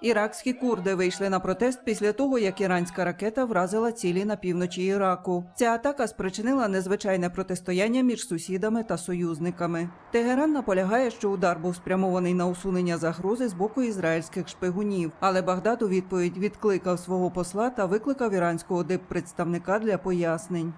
Іракські курди вийшли на протест після того, як іранська ракета вразила цілі на півночі Іраку. Ця атака спричинила незвичайне протистояння між сусідами та союзниками. Тегеран наполягає, що удар був спрямований на усунення загрози з боку ізраїльських шпигунів. Але Багдад у відповідь відкликав свого посла та викликав іранського диппредставника для пояснень.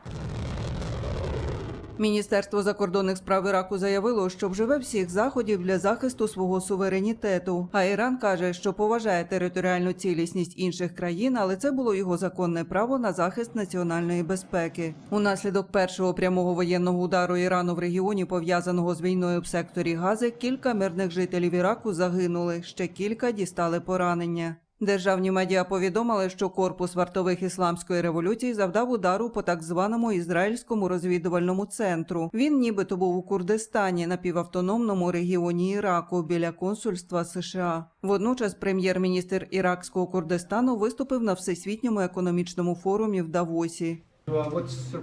Міністерство закордонних справ Іраку заявило, що вживе всіх заходів для захисту свого суверенітету. А Іран каже, що поважає територіальну цілісність інших країн, але це було його законне право на захист національної безпеки. Унаслідок першого прямого воєнного удару Ірану в регіоні, пов'язаного з війною в секторі Гази, кілька мирних жителів Іраку загинули. Ще кілька дістали поранення. Державні медіа повідомили, що корпус вартових ісламської революції завдав удару по так званому ізраїльському розвідувальному центру. Він нібито був у Курдистані, напівавтономному регіоні Іраку біля консульства США. Водночас прем'єр-міністр іракського Курдистану виступив на всесвітньому економічному форумі в Давосі.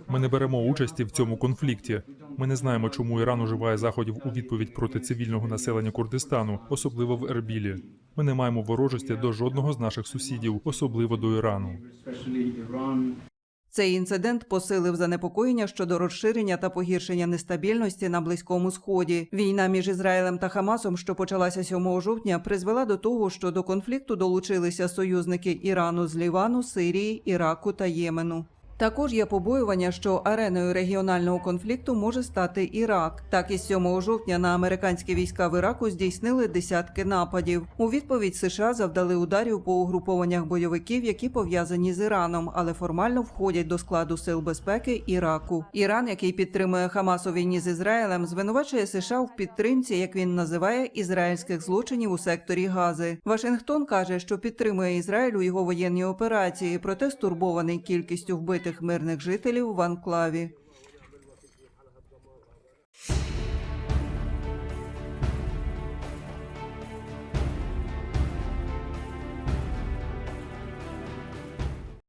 Ми не беремо участі в цьому конфлікті. Ми не знаємо, чому Іран уживає заходів у відповідь проти цивільного населення Курдистану, особливо в Ербілі. Ми не маємо ворожості до жодного з наших сусідів, особливо до Ірану. Цей інцидент посилив занепокоєння щодо розширення та погіршення нестабільності на близькому сході. Війна між Ізраїлем та Хамасом, що почалася 7 жовтня, призвела до того, що до конфлікту долучилися союзники Ірану з Лівану, Сирії, Іраку та Ємену. Також є побоювання, що ареною регіонального конфлікту може стати Ірак. Так із 7 жовтня на американські війська в Іраку здійснили десятки нападів. У відповідь США завдали ударів по угрупованнях бойовиків, які пов'язані з Іраном, але формально входять до складу сил безпеки Іраку. Іран, який підтримує Хамас у війні з Ізраїлем, звинувачує США в підтримці, як він називає, ізраїльських злочинів у секторі Гази. Вашингтон каже, що підтримує Ізраїль у його воєнній операції, проте стурбований кількістю вбитих мирних жителів в анклаві.